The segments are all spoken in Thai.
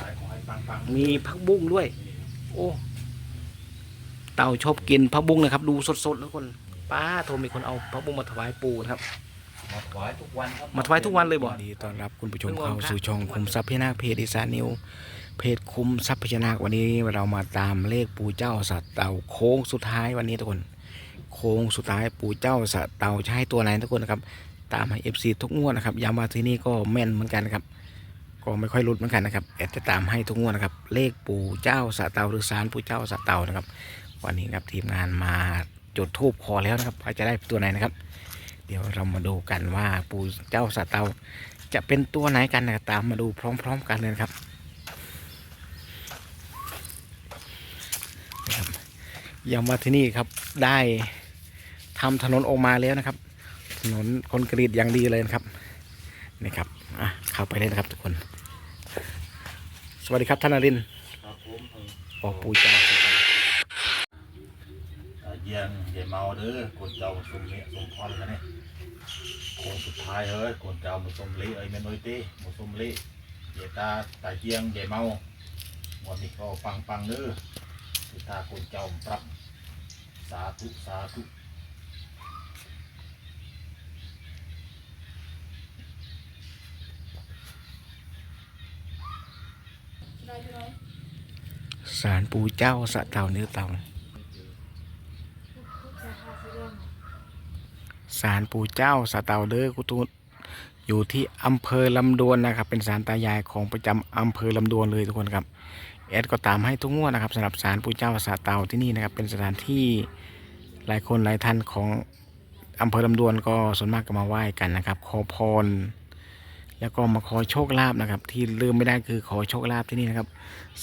ขายขอให้ปังมีผักบุ้งด้วย โอ้เต่าชอบกินผักบุ้งนะครับ ดูสดๆแล้วคนป้าโทรมีคนเอาผักบุ้งมาถวายปู่นะครับๆมาถวายทุกวันครับมาถวายทุกวันเลยบ่ ดีต้อนรับคุณผู้ชมเข้าสู่ช่องคุมทรัพย์พญานาคเพจอีสานนิว เพจคุมทรัพย์พญานาควันนี้เรามาตามเลขปู่เจ้าสัตว์เต่าโค้งสุดท้ายวันนี้ทุกคน โค้งสุดท้ายปู่เจ้าสัตว์เต่าจะให้ตัวไหนทุกคนนะครับ ตามให้เอฟซีทุกงวดนะครับย้ำว่าที่นี่ก็แม่นเหมือนกันนะครับ ก็ไม่ค่อยรุดเหมือนกันนะครับแอดจะตามให้ทุกงวดนะครับ เลขปู่เจ้าสัตว์เตาหรือสารปู่เจ้าสัตว์เตานะครับ วันนี้ครับทีมงานมาจุดทูบขอแล้วนะครับว่าจะได้ตัวไหนนะครับ เดี๋ยวเรามาดูกันว่าปู่เจ้าสัตว์เตา จะเป็นตัวไหนกันนะครับตามมาดูพร้อม ๆ กันเลยนะครับนะครับย้ำว่าที่นี่ครับได้ทำถนนออกมาแล้วนะครับ ถนนคอนกรีตอย่างดีเลยนะครับนี่ครับอะเข้าไปเลยนะครับทุกคน สวัสดีครับท่านนรินทร์ครับผมออกปู่เจ้าสัตว์เต่าเอ่อเยี่ยงเยี่ยเมาเด้อคนเจ้าสมเมียสมพรกันนี่โค้งสุดท้ายเฮ้ยคนเจ้ามาสมเละเอ้ยแม่น้อยเต้มาสมเละเยี่ยตาตาเจียงเยี่ยเมาวันนี้ก็ปังปังๆเด้อคือตาคนเจ้าปรับสาธุสาธุ สารปู่เจ้าสะเต่าเนื้อเต่าสารปู่เจ้าสะเต่าเด้อกุตุอยู่ที่อำเภอลำดวนนะครับ เป็นสารตายายของประจำอำเภอลำดวนเลยทุกคนครับแอดก็ตามให้ทุกงวดนะครับสำหรับสารปู่เจ้าสะเต่าที่นี่นะครับ เป็นสถานที่หลายคนหลายท่านของอำเภอลำดวนก็ส่วนมากก็มาไหว้กันนะครับ ขอพร แล้วก็มาขอโชคลาภนะครับ ที่ลืมไม่ได้คือขอโชคลาภที่นี่นะครับ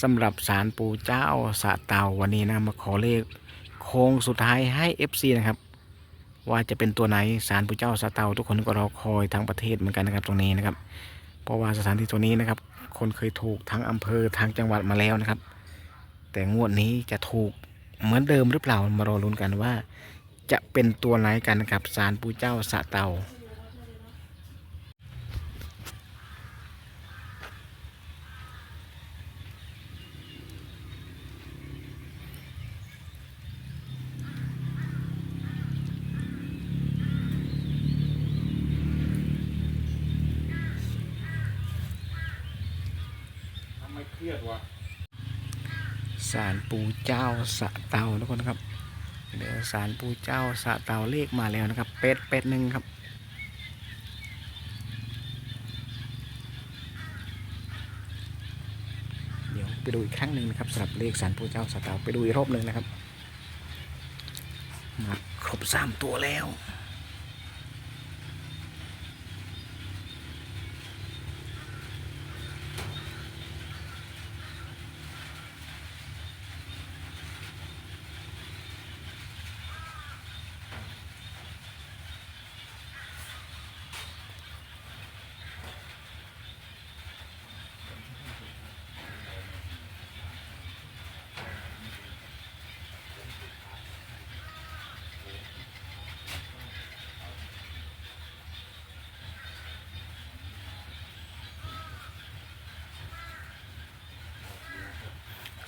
สำหรับสารปู่เจ้าสะเตาวันนี้นะมาขอเลขโค้งสุดท้ายให้ FC นะครับ ว่าจะเป็นตัวไหนสารปู่เจ้าสะเตาทุกคนก็รอคอยทั้งประเทศเหมือนกันนะครับตรงนี้นะครับ เพราะว่าสถานที่ตัวนี้นะครับ คนเคยถูกทั้งอำเภอทั้งจังหวัดมาแล้วนะครับ แต่งวดนี้จะถูกเหมือนเดิมหรือเปล่ามารอลุ้นกันว่า จะเป็นตัวไหนกันนะครับสารปู่เจ้าสะเตา ทำไมเครียดวะ สารปูเจ้าสะเตาทุกคนครับ เดี๋ยวสารปูเจ้าสะเตาเลขมาแล้วนะครับ เป็ดเป็ดหนึ่งครับ เดี๋ยวไปดูอีกครั้งหนึ่งนะครับสำหรับเลขสารปูเจ้าสะเตาไปดูอีกรอบหนึ่งนะครับ มาครบสามตัวแล้ว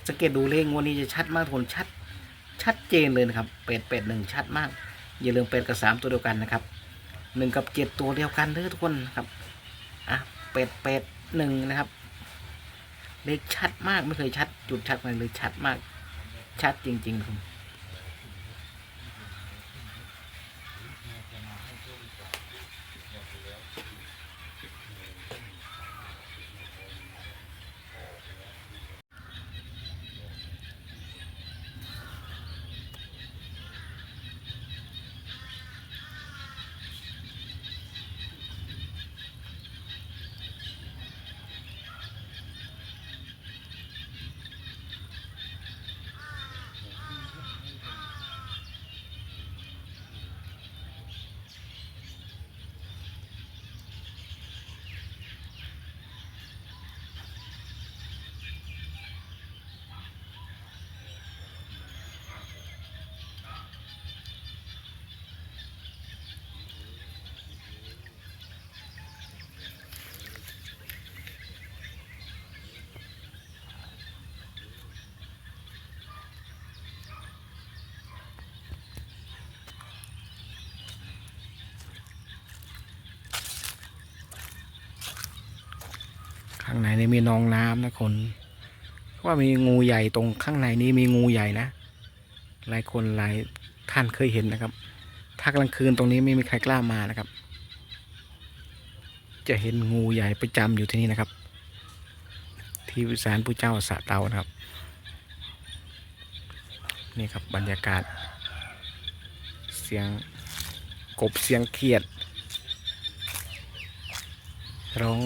สังเกตดูเลขงวดนี้จะชัดมากทุนชัด ชัดเจนเลยนะครับเป็ดเป็ดหนึ่งชัดมาก อย่าลืมเป็ดกับสามตัวเดียวกันนะครับหนึ่งกับเจ็ดตัวเดียวกันเด้อทุกคนครับอะเป็ดเป็ดหนึ่งนะครับ เลขชัดมากไม่เคยชัด จุดชัดเลยชัดมาก ชัดจริงๆครับ ในนี่มีนองน้ำนะคนว่ามีงูใหญ่ตรงข้างในนี้มีงูใหญ่นะหลายคนหลายท่านเคยเห็นนะครับ ถ้ากลางคืนตรงนี้ไม่มีใครกล้ามานะครับ จะเห็นงูใหญ่ประจำอยู่ที่นี่นะครับ ที่วิสารผู้เจ้าสะเตานะครับ นี่ครับบรรยากาศ เสียงกบเสียงเขียดร้อง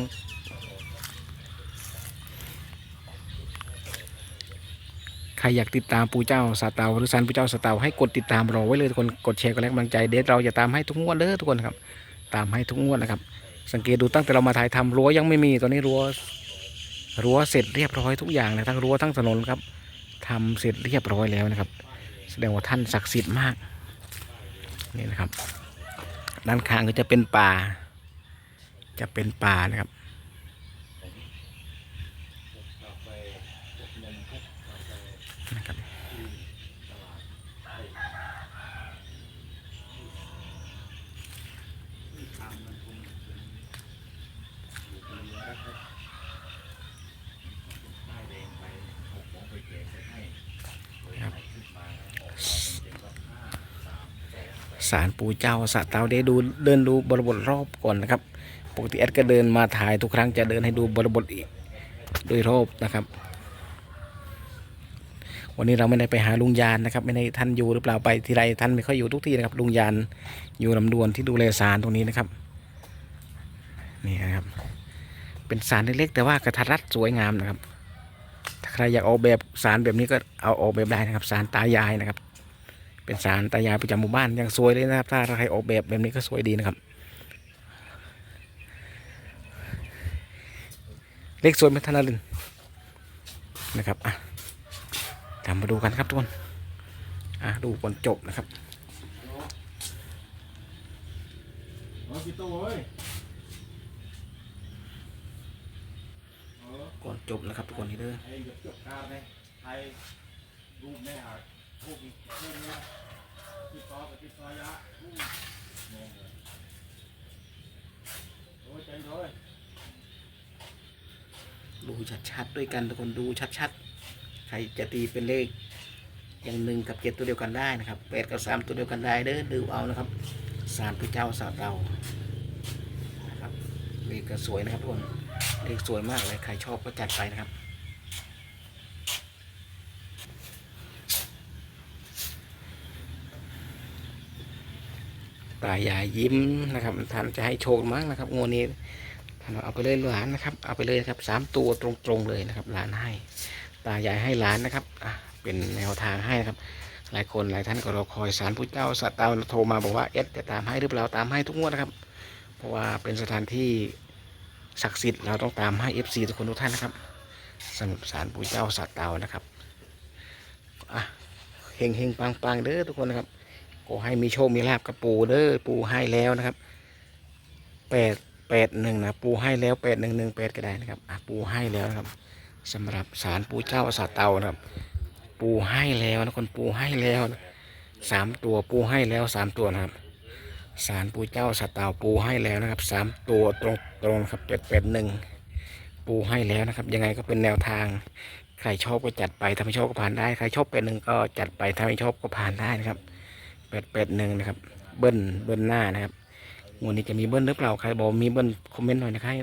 ใครอยากติดตามปู่เจ้าสาเตาหรือสันปู่เจ้าสาเตาให้กดติดตามรอไว้เลยทุกคนกดแชร์กดไลค์กำลังใจเดี๋ยวเราจะตามให้ทุกงวดเด้อทุกคนครับ ตามให้ทุกงวดนะครับ สังเกตดูตั้งแต่เรามาถ่ายทำรั้วยังไม่มีตอนนี้รั้วรั้วเสร็จเรียบร้อยทุกอย่างนะทั้งรั้วทั้งถนนครับทำเสร็จเรียบร้อยแล้วนะครับ แสดงว่าท่านศักดิ์สิทธิ์มากนี่นะครับ ด้านข้างก็จะเป็นป่า จะเป็นป่านะครับ สารปู่เจ้าสะเตาได้ดูเดินดูบริบทรอบก่อนนะครับ ปกติแอดก็เดินมาถ่ายทุกครั้งจะเดินให้ดูบริบทอีกโดยรอบนะครับ วันนี้เราไม่ได้ไปหาลุงยานนะครับ ไม่ได้ท่านอยู่หรือเปล่าไปทีไรท่านไม่ค่อยอยู่ทุกที่นะครับลุงยานอยู่ลำดวนที่ดูแลสารตรงนี้นะครับนี่นะครับ เป็นสารเล็กๆแต่ว่ากระทัดรัดสวยงามนะครับถ้าใครอยากออกแบบสารแบบนี้ก็เอาออกแบบได้นะครับสารตายายนะครับ เป็นสารตายายประจำหมู่บ้านยังสวยเลยนะครับ ถ้าใครออกแบบแบบนี้ก็สวยดีนะครับ เล็กสวยไหมท่านนรินนะครับอะตามมาดูกันครับทุกคนอะดูก่อนจบนะครับก่อนจบนะครับทุกคนนี่เด้อ ไอ้หยกจบการเลยไทยรูปแม่หารูปอีกรูปเนี้ยติดต่อกับติดต่อยะมองเลยโอ้ยใจเลยดูชัดๆด้วยกันทุกคนดูชัดๆ ใครจะตีเป็นเลข อย่างหนึ่งกับเจ็ดตัวเดียวกันได้นะครับแปดกับสามตัวเดียวกันได้เด้อดูเอานะครับสารพระเจ้าสาเรานะครับเลขก็สวยนะครับทุกคนเลขสวยมากเลยใครชอบก็จัดไปนะครับ ตายายยิ้มนะครับ ท่านจะให้โชคมั้งนะครับงวดนี้ท่านเอาไปเลยหลานนะครับ เอาไปเลยนะครับสามตัวตรงๆเลยนะครับหลานให้ ตายายให้หลานนะครับอะเป็นแนวทางให้นะครับ หลายคนหลายท่านก็รอคอยสารพุทธเจ้าสัตว์เตาโทรมาบอกว่าเอสจะตามให้หรือเปล่าตามให้ทุกงวดนะครับ เพราะว่าเป็นสถานที่ศักดิ์สิทธิ์เราต้องตามให้เอฟซีทุกคนทุกท่านนะครับสำหรับสารปู่เจ้าสัตว์เตานะครับอะเฮงเฮงปังปังเด้อทุกคนนะครับ ขอให้มีโชค มีลาบกับปูเด้อปูให้แล้วนะครับแปดแปดหนึ่งนะปูให้แล้วแปดหนึ่งหนึ่งแปดก็ได้นะครับอะปูให้แล้วนะครับสำหรับสารปูเจ้าสาเตานะครับ ปูให้แล้วนะคนปูให้แล้วสามตัวปูให้แล้วสามตัวนะครับสารปูเจ้าสาเตาปูให้แล้วนะครับสามตัวตรงตรงครับแปดแปดหนึ่งปูให้แล้วนะครับ ยังไงก็เป็นแนวทาง ใครชอบก็จัดไปถ้าไม่ชอบก็ผ่านได้ใครชอบแปดหนึ่งก็จัดไปถ้าไม่ชอบก็ผ่านได้นะครับ แปดแปดหนึ่งนะครับ เบิ้ลเบิ้ลหน้านะครับงวดนี้จะมีเบิ้ลหรือเปล่าใครบอกมีเบิ้ลคอมเมนต์หน่อยนะครับ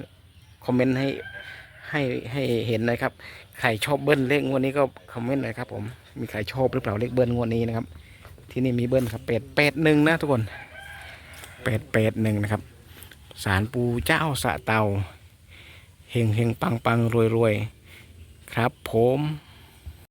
คอมเมนต์ให้ให้ให้เห็นนะครับใครชอบเบิ้ลเลขงวดนี้ก็คอมเมนต์หน่อยครับ ผมมีใครชอบหรือเปล่าเลขเบิ้ลงวดนี้นะครับ ที่นี่มีเบิ้ลครับแปดแปดหนึ่งนะทุกคนแปดแปดหนึ่งนะครับสารปูเจ้าสะเตาเฮงเฮงปังปังรวยรวยครับผม